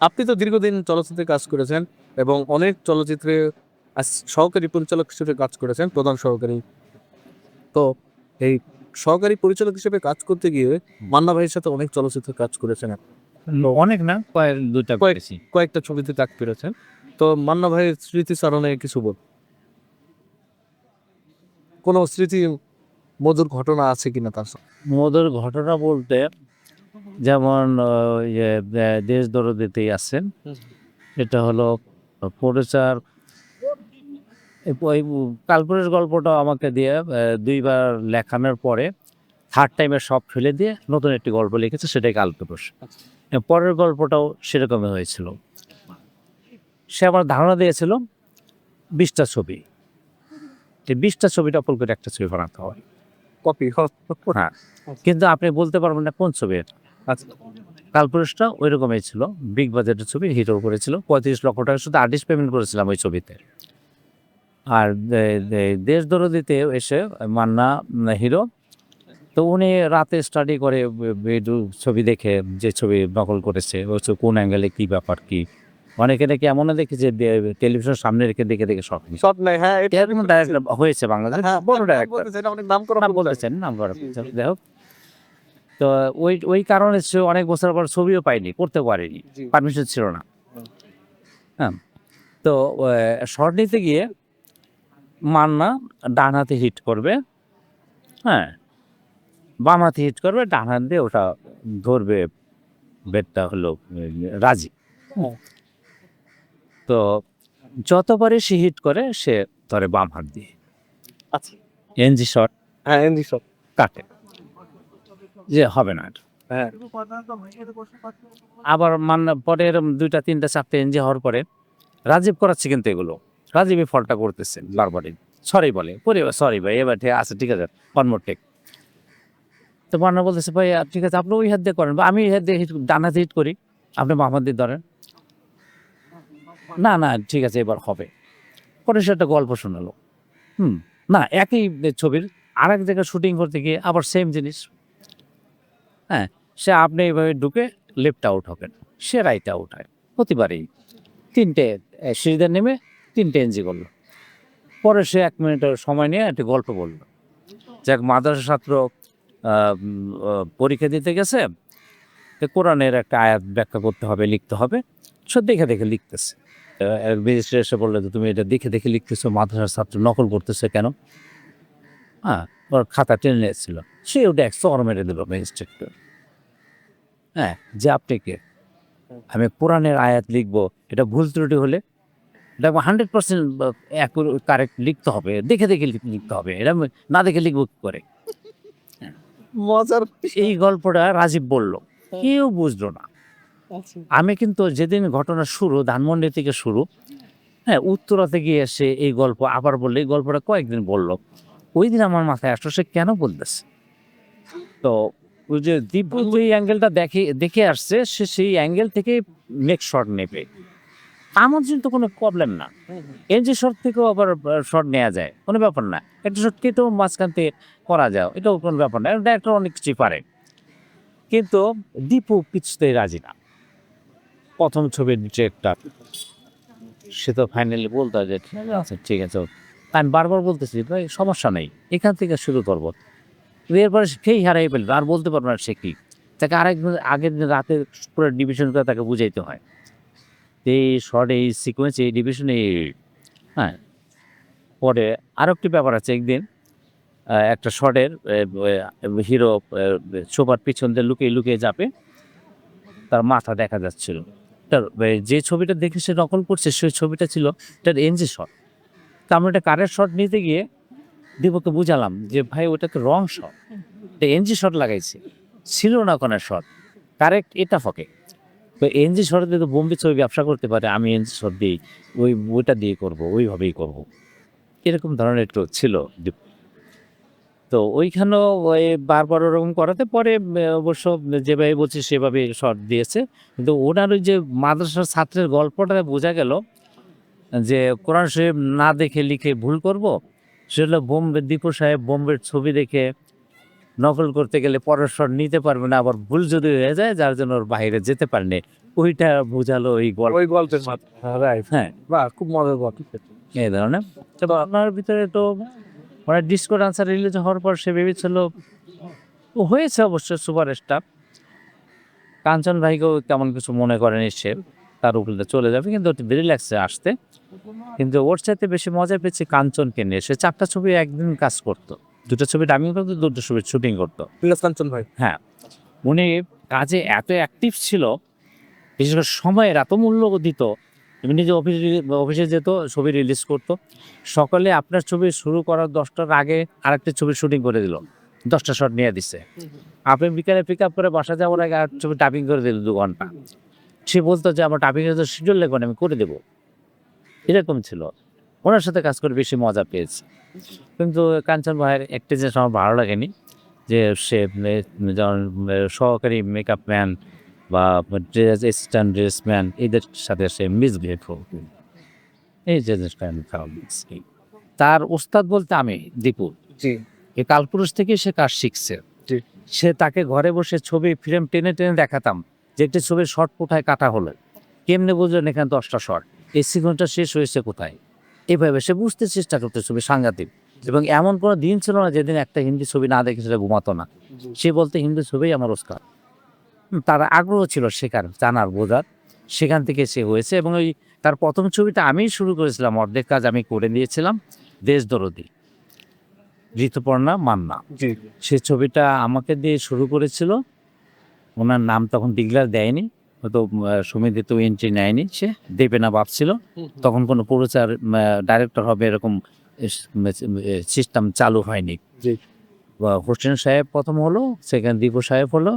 আপনি তো দীর্ঘদিন চলচ্চিত্রে কাজ করেছেন এবং অনেক চলচ্চিত্রে সহকারী পরিচালক হিসেবে কাজ করেছেন প্রধান সহকারী। তো এই সহকারী পরিচালক হিসেবে কাজ করতে গিয়ে মান্না ভাইয়ের সাথে অনেক চলচ্চিত্রে কাজ করেছেন অনেক না? কয়েক দুইটা কয়েক- করেছি। কয়েকটা ছবিতে কাজ পেরেছেন। তো মান্না ভাইয়ের স্মৃতিচারণে কিছু বল। কোনো স্মৃতি মধুর ঘটনা আছে কিনা তার সাথে? মধুর ঘটনা বলতে যেমন ইয়ে, দেশ দরদিতেই আছেন। এটা হলো পরিচার। ওই কালপুরের গল্পটা আমাকে দিয়ে দুইবার লেখানোর পরে থার্ড টাইমে সব ফেলে দিয়ে নতুন একটি গল্প লিখেছে সেটাই কালপুরুষ। পরের গল্পটাও সেরকমই হয়েছিল। সে আমার ধারণা দিয়েছিল বিশটা ছবি। এই বিশটা ছবিটা টপল করে একটা ছবি বানাতে হয়। কপি হ্যাঁ। কিন্তু আপনি বলতে পারবেন না কোন ছবি এটা। আচ্ছা। কালপুরুষটা ওই রকমই ছিল বিগ বাজেটের ছবি হিরো করেছিল। পঁয়ত্রিশ লক্ষ টাকা শুধু আর্টিস্ট পেমেন্ট করেছিলাম ওই ছবিতে। আর দেশ দরদিতে এসে মান্না হিরো তো উনি রাতে স্টাডি করে ছবি দেখে যে ছবি নকল করেছে হচ্ছে কোন অ্যাঙ্গেলে কী ব্যাপার কি? অনেকে নাকি এমনও দেখি যে টেলিভিশন সামনে রেখে দেখে দেখে সব শট নাই হ্যাঁ এটা- ডাইরেক্টর হয়েছে বাংলাদেশ হ্যাঁ বড় ডাইরেক্টর অনেক নাম করা বলেছেন নাম করা যাই হোক তো ওই ওই কারণে সে অনেক বছর পর ছবিও পাইনি করতে পারেনি। পারমিশন ছিল না। হ্যাঁ তো শর্ট নিতে গিয়ে মান্না ডান হাতে হিট করবে হ্যাঁ বাম হাতে হিট করবে ডান হাত দিয়ে ওটা ধরবে বেডটা হলো রাজি। হুম। তো যতবারই সে হিট করে সে ধরে বাম হাত দিয়ে। আচ্ছা। NG shot. হ্যাঁ এনজি শট। কাটে। যে হবে না হ্যাঁ। আবার মান পরে দুইটা তিনটা চারটে এনজি হওয়ার পরে রাজীব করাচ্ছে কিন্তু এগুলো। রাজীবই ফলটা করতেছে বারবারই। সরি বলে। পরে সরি ভাই এবার ঠিক আছে ঠিক আছে। ওয়ান মোর টেক তো মান্না বলতেছে ভাই ঠিক আছে আপনি ওই হাত দিয়ে করেন। বা আমি এই হাত দিয়ে hit- ডান হাতে হিট করি। আপনি হাত দিয়ে ধরেন। না না ঠিক আছে এবার হবে। পরে সে একটা গল্প শোনালো। হুম। না একই ছবির আর এক জায়গায় শুটিং করতে গিয়ে আবার সেম জিনিস। হ্যাঁ সে আপনি এইভাবে ঢুকে লেফট আউট হবেন, সে রাইট আউট হয়। প্রতিবারই তিনটে সিঁড়িতে নেমে তিনটে এনজি করল। পরে সে এক মিনিটের সময় নিয়ে একটি গল্প বলল। যাক মাদ্রাসা ছাত্র পরীক্ষা দিতে গেছে কোরআনের একটা আয়াত ব্যাখ্যা করতে হবে, লিখতে হবে। সে দেখে দেখে লিখতেছে। ম্যাজিস্ট্রেট এসে বলল যে, তুমি এটা দেখে দেখে লিখতেছো, মাদ্রাসার ছাত্র নকল করতেছে কেন? হ্যাঁ ওর খাতা টেনে নিয়েছিল। সে ওটা এক চর মেরে দিল ম্যাজিস্ট্রেটকে হ্যাঁ যে আপনি কে? আমি কোরআনের আয়াত লিখব এটা ভুল ত্রুটি হলে এটা হান্ড্রেড পার্সেন্ট কারেক্ট লিখতে হবে দেখে দেখে লিখতে হবে। এটা না দেখে লিখব কি করে? মজার এই গল্পটা রাজীব বলল কেউ বুঝলো না। আমি কিন্তু যেদিন ঘটনা শুরু ধানমন্ডি থেকে শুরু হ্যাঁ উত্তরাতে গিয়ে এসে এই গল্প আবার বললে এই গল্পটা কয়েকদিন বলল। ওই দিন আমার মাথায় আসলো, সে কেন বলতেছে? তো ওই যে দীপ যে অ্যাঙ্গেলটা দেখে দেখে আসছে, সে সেই অ্যাঙ্গেল থেকে নেক্সট শট নেবে। আমার জন্য তো কোনো প্রবলেম না। এনজি শট থেকেও আবার শট নেওয়া যায়। কোনো ব্যাপার না। একটা শট কেটেও মাঝখান থেকে করা যায়। এটাও কোনো ব্যাপার না। ডাইরেক্টর অনেক কিছুই পারে। কিন্তু দীপু কিছুতেই রাজি না। প্রথম ছবির ডিরেক্টর সে তো ফাইনালি বলতো যে, ঠিক আছে ঠিক আছে আমি বারবার বলতেছি, ভাই, সমস্যা নেই, এখান থেকে শুরু করব। এরপরে সেই হারাই ফেলবে আর বলতে পারবে না সে কি। তাকে আরেকদিন আগের দিন রাতে পুরো ডিভিশন করে তাকে বুঝাইতে হয়। এই শর্ট এই সিকোয়েন্স এই ডিভিশন এই হ্যাঁ। পরে আরও একটি ব্যাপার আছে একদিন একটা শর্টের হিরো সোফার পিছন দিয়ে লুকিয়ে লুকিয়ে যাবে, তার মাথা দেখা যাচ্ছিল। তার যে ছবিটা দেখে সে নকল করছে সেই ছবিটা ছিল তার এনজি শট তা আমরা একটা কারের শট নিতে গিয়ে দীপককে বুঝালাম যে, ভাই, ওটাকে রং শট এটা এনজি শট লাগাইছে। ছিল না কোনো শট কারেক্ট এটা ফকে তো এনজি শট দিয়ে তো বোম্বে ছবি ব্যবসা করতে পারে, আমি এনজি শট দিই ওই, ওইটা দিয়ে করব, ওইভাবেই করব। এরকম ধরনের একটু ছিল দীপ তো ওইখানেও ওই বারবার ওরকম করাতে পরে অবশ্য যেভাবে বলছি সেভাবে শর্ট দিয়েছে। কিন্তু ওনার ওই যে মাদ্রাসার ছাত্রের গল্পটা বোঝা গেল যে কোরআন শরীফ না দেখে লিখে ভুল করব সেটা বোম্বে দীপু সাহেব বোম্বের ছবি দেখে নকল করতে গেলে পরস্পর নিতে পারবে না আবার ভুল যদি হয়ে যায় যার জন্য ওর বাইরে যেতে পারেনি। ওইটা বোঝালো ওই গল্প। ওই গল্পের মাধ্যমে হ্যাঁ বাহ খুব মজার গল্প। এই ধরনের। তো আপনার ভিতরে তো মানে ডিসকো ডান্সার রিলিজ হওয়ার পর সে ভেবেছিল হয়েছে অবশ্য সুপার স্টার কাঞ্চন ভাইকেও তেমন কিছু মনে করেনি সে। তার উপরে চলে যাবে। কিন্তু রিল্যাক্সে আসতে। কিন্তু ওর চাইতে বেশি মজা পেয়েছে কাঞ্চনকে নিয়ে। সে চারটা ছবি একদিন কাজ করতো। দুটো ছবি ডাবিং করতো দুটো ছবি শুটিং করতো। কাঞ্চন ভাই। হ্যাঁ। উনি কাজে এত অ্যাক্টিভ ছিল বিশেষ করে সময়ের এত মূল্য দিত এমনি যে অফিস অফিসে যেত ছবি রিলিজ করতো। সকালে আপনার ছবি শুরু করার দশটার আগে আরেকটা ছবি শুটিং করে দিল। দশটা শট নিয়ে দিছে। আপনি বিকালে পিক আপ করে বাসা যাওয়ার আগে আর ছবি টাইপিং করে দিল দু ঘণ্টা। সে বলতো যে আমার টাইপিং এর শিডিউল লেখুন আমি করে দেবো। এরকম ছিল। ওনার সাথে কাজ করে বেশি মজা পেয়েছি। কিন্তু কাঞ্চন ভাইয়ের একটা জিনিস আমার ভালো লাগেনি যে সে যেমন সহকারী মেকআপ ম্যান বা ড্রেস অ্যাসিস্ট্যান্ট ড্রেস ম্যান এদের সাথে সে মিসবিহেভ এই যে জিনিসটা আমি খারাপ। তার ওস্তাদ বলতে আমি দীপু। এই কালপুরুষ থেকে সে কাজ শিখছে। সে তাকে ঘরে বসে ছবি ফ্রেম টেনে টেনে দেখাতাম। যে একটি ছবির শর্ট কোথায় কাটা হলো? কেমনে বুঝলেন এখানে দশটা শর্ট এই সিকোয়েন্সটা শেষ হয়েছে কোথায়? এভাবে সে বুঝতে চেষ্টা করতে ছবি সাংঘাতিক। এবং এমন কোনো দিন ছিল না যেদিন একটা হিন্দি ছবি না দেখে সেটা ঘুমাতো না। সে বলতে হিন্দি ছবিই আমার ওস্কার। তার আগ্রহ ছিল শেখার জানার বোঝার। সেখান থেকে সে হয়েছে এবং ওই তার প্রথম ছবিটা আমিই শুরু করেছিলাম। অর্ধেক কাজ আমি করে নিয়েছিলাম। দেশ দরদি। ঋতুপর্ণা মান্না। সে ছবিটা আমাকে দিয়ে শুরু করেছিল। ওনার নাম তখন ডিগলার দেয়নি হয়তো সমিতি তো এন্ট্রি নেয়নি সে দেবে না ভাবছিল। তখন কোনো প্রচার ডাইরেক্টর হবে এরকম সিস্টেম চালু হয়নি। হোসেন সাহেব প্রথম হলো সেকেন্ড দীপু সাহেব হলো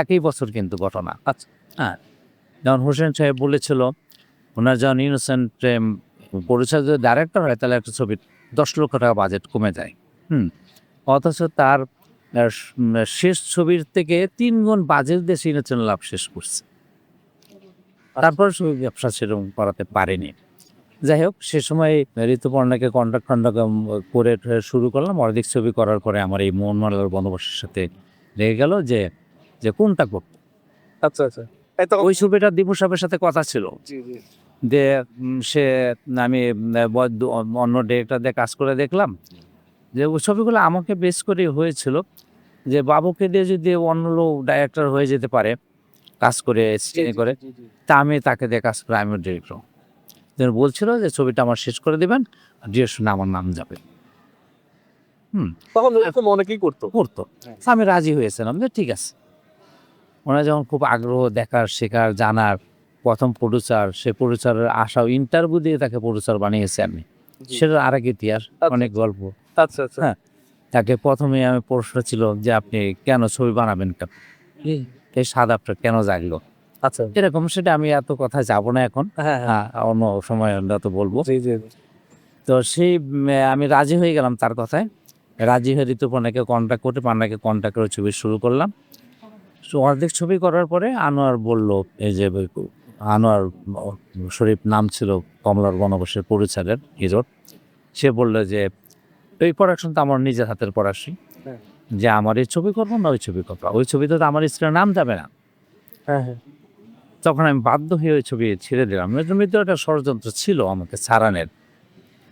একই বছর কিন্তু ঘটনা। আচ্ছা। হ্যাঁ যখন হোসেন সাহেব বলেছিল ওনার যখন ইনোসেন্ট পরিচয় যদি ডাইরেক্টর হয় তাহলে একটা ছবির দশ লক্ষ টাকা বাজেট কমে যায়। হুম। অথচ তার শেষ ছবির থেকে তিন গুণ বাজেট দিয়ে সিনেচন লাভ শেষ করছে। তারপর ব্যবসা সেরকম করাতে পারেনি। যাই হোক সে সময় ঋতুপর্ণাকে কন্ট্রাক্ট কন্ট্রাক্ট করে শুরু করলাম। অর্ধেক ছবি করার পরে আমার এই মোহনমালার বন্দোবস্তের সাথে লেগে গেল যে যে কোনটা করব। আচ্ছা আচ্ছা। তো ওই ছবিটা দীপু সাহেবের সাথে কথা ছিল। যে সে আমি অন্য ডিরেক্টর দিয়ে কাজ করে দেখলাম। যে ওই ছবিগুলো আমাকে বেশ করে হয়েছিল। যে বাবুকে দিয়ে যদি অন্য লোক ডাইরেক্টর হয়ে যেতে পারে কাজ করে স্টেনে করে তা আমি তাকে দিয়ে কাজ করে আমি ডিরেক্টর তিনি বলছিল যে ছবিটা আমার শেষ করে দেবেন ডিরেকশনে আমার নাম যাবে। হুম। তখন এরকম অনেকেই করতো। করতো। হ্যাঁ। আমি রাজি হয়েছিলাম যে ঠিক আছে। ওনারা যখন খুব আগ্রহ দেখার শেখার জানার প্রথম প্রডিউসার সে প্রডিউসারের আশাও ইন্টারভিউ দিয়ে তাকে প্রডিউসার বানিয়েছে আমি। সেটার আরেক ইতিহাস অনেক গল্প। আচ্ছা আচ্ছা। হ্যাঁ। তাকে প্রথমে আমি প্রশ্ন ছিল যে আপনি কেন ছবি বানাবেন কেন? এই স্বাদ আপনার কেন জাগলো? আচ্ছা। এরকম সেটা আমি এত কথা যাব না এখন। হ্যাঁ হ্যাঁ। অন্য সময় তো বলব। তো সেই আমি রাজি হয়ে গেলাম তার কথায়। রাজি হয়ে ঋতুপর্ণাকে কন্ট্যাক্ট করে পান্নাকে কন্ট্যাক্ট করে ছবি শুরু করলাম। অর্ধেক ছবি করার পরে আনোয়ার বলল এই যে আনোয়ার শরীফ নাম ছিল কমলার বনবাসের পরিচারের হিরোর। সে বলল যে এই প্রোডাকশন তো আমার নিজের হাতের পড়াশি হ্যাঁ। যে আমার এই ছবি করব না ওই ছবি করব। ওই ছবিতে তো আমার স্ত্রীর নাম যাবে না। হ্যাঁ হ্যাঁ। তখন আমি বাধ্য হয়ে ওই ছবি ছেড়ে দিলাম। ভিতরে একটা ষড়যন্ত্র ছিল আমাকে সারানের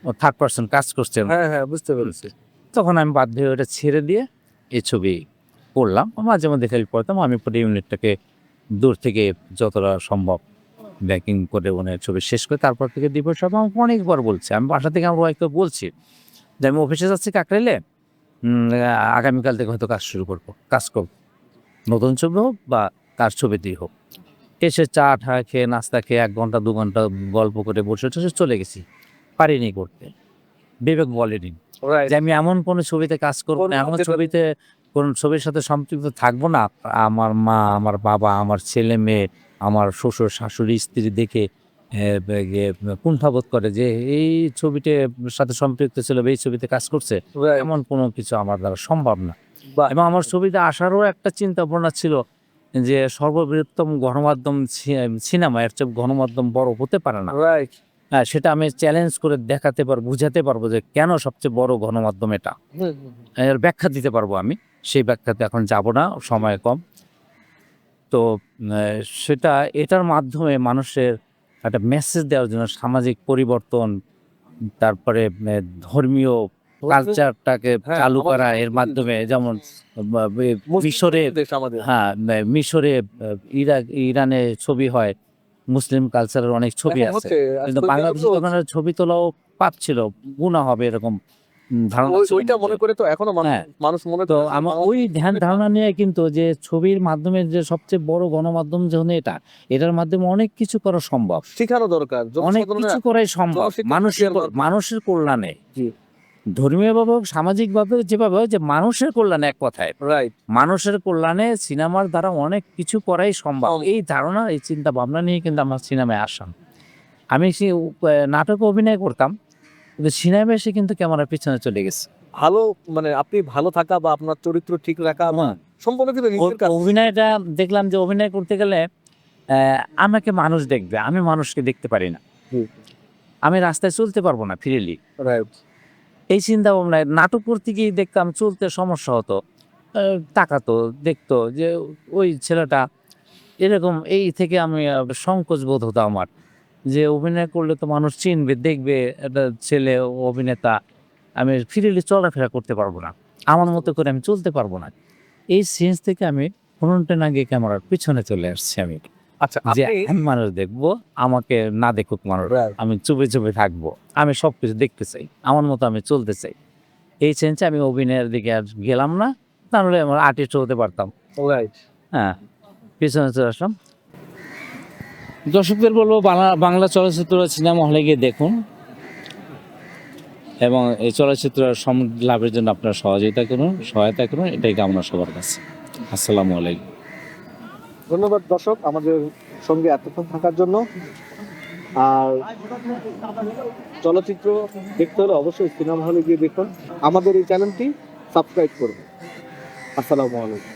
ও থার্ড পার্সন কাজ করছে। হ্যাঁ হ্যাঁ বুঝতে পেরেছি। তখন আমি বাধ্য হয়ে ওটা ছেড়ে দিয়ে এই ছবি করলাম। মাঝে মধ্যে হেল্প পড়তাম। আমি পরে ইউনিটটাকে দূর থেকে যতটা সম্ভব ব্যাকিং করে মানে ছবি শেষ করে তারপর থেকে দিবস সব আমাকে অনেকবার বলছে। আমি বাসা থেকে আমার ওয়াইফকে বলছি যে আমি অফিসে যাচ্ছি কাকরাইলে আগামীকাল থেকে হয়তো কাজ শুরু করব। কাজ করব। নতুন ছবি হোক বা তার ছবিতেই হোক। এসে চা ঠা খেয়ে নাস্তা খেয়ে এক ঘণ্টা দু ঘণ্টা গল্প করে বসে টসে চলে গেছি। পারিনি করতে। বিবেক বলেনি। যে আমি এমন কোন ছবিতে কাজ করব না এমন ছবিতে কোন ছবির সাথে সম্পৃক্ত থাকব না। আমার মা আমার বাবা আমার ছেলে মেয়ে আমার শ্বশুর শাশুড়ি স্ত্রী দেখে কুণ্ঠাবোধ করে যে এই ছবিতে সাথে সম্পৃক্ত ছিল এই ছবিতে কাজ করছে এমন কোনো কিছু আমার দ্বারা সম্ভব না। বা এবং আমার ছবিতে আসারও একটা চিন্তা ভাবনা ছিল যে সর্ববৃহত্তম গণমাধ্যম সিনেমা এর চেয়ে গণমাধ্যম বড় হতে পারে না। হ্যাঁ সেটা আমি চ্যালেঞ্জ করে দেখাতে পারব বুঝাতে পারব যে কেন সবচেয়ে বড় গণমাধ্যম এটা। এর ব্যাখ্যা দিতে পারব আমি সেই ব্যাখ্যাতে এখন যাব না সময় কম। তো সেটা এটার মাধ্যমে মানুষের একটা মেসেজ দেওয়ার জন্য সামাজিক পরিবর্তন তারপরে ধর্মীয় কালচারটাকে হ্যাঁ, চালু করা এর মাধ্যমে যেমন মিশরে হ্যাঁ মিশরে ইরাক ইরানে ছবি হয় মুসলিম কালচারের অনেক ছবি আছে। কিন্তু বাংলাদেশে ছবি তোলাও পাচ্ছিল গুণা হবে এরকম। ওইটা মনে করে তো এখনও মানুষ- হ্যাঁ। মনে তো আমার ওই ধ্যান ধারণা নিয়ে কিন্তু যে ছবির মাধ্যমে যে সবচেয়ে বড় গণমাধ্যম যখন এটা এটার মাধ্যমে অনেক কিছু করা সম্ভব। শিখানো দরকার অনেক কিছু করাই সম্ভব। মানুষের মানুষের কল্যাণে। ধর্মীয়ভাবে হোক সামাজিকভাবে যেভাবে যে মানুষের কল্যাণে এক কথায়। রাইট মানুষের কল্যাণে সিনেমার দ্বারা অনেক কিছু করাই সম্ভব। এই ধারণা এই চিন্তা ভাবনা নিয়ে কিন্তু আমার সিনেমায় আসলাম আমি নাটকে অভিনয় করতাম। কিন্তু সিনেমায় এসে কিন্তু ক্যামেরার পিছনে চলে গেছে। ভালো মানে আপনি ভালো থাকা বা আপনার চরিত্র ঠিক রাখা বা সম্পূর্ণ কিন্তু অভিনয়টা দেখলাম যে অভিনয় করতে গেলে আমাকে মানুষ দেখবে আমি মানুষকে দেখতে পারি না। আমি রাস্তায় চলতে পারব না ফ্রিলি। এই চিন্তা ভাবনায় নাটক করতে গিয়ে দেখতাম চলতে সমস্যা হতো তাকাতো দেখতো যে ওই ছেলেটা এরকম এই থেকে আমি সংকোচ বোধ হতো আমার। যে অভিনয় করলে তো মানুষ চিনবে দেখবে একটা ছেলে অভিনেতা আমি ফ্রিলি চলাফেরা করতে পারব না। আমার মতো করে আমি চলতে পারব না। এই সেন্স থেকে আমি ফ্রন্টে না গিয়ে ক্যামেরার পিছনে চলে আসছি আমি। আচ্ছা যে আমি মানুষ দেখব আমাকে না দেখুক মানুষ আমি চুপে চুপে থাকব আমি সব কিছু দেখতে চাই আমার মতো আমি চলতে চাই। এই চেঞ্জে আমি অভিনয়ের দিকে আর গেলাম না তাহলে আমার আর্টিস্ট হতে পারতাম। হ্যাঁ পিছনে চলে আসলাম। দর্শকদের বলব, বাংলা বাংলা চলচ্চিত্র সিনেমা হলে গিয়ে দেখুন। এবং এই চলচ্চিত্র লাভের জন্য আপনারা সহযোগিতা করুন, সহায়তা করুন, এটাই কামনা সবার কাছে। আসসালামু আলাইকুম। ধন্যবাদ দর্শক আমাদের সঙ্গে এতক্ষণ থাকার জন্য। আর চলচ্চিত্র দেখতে হলে অবশ্যই সিনেমা হলে গিয়ে দেখুন। আমাদের এই চ্যানেলটি সাবস্ক্রাইব করুন। আসসালামু আলাইকুম।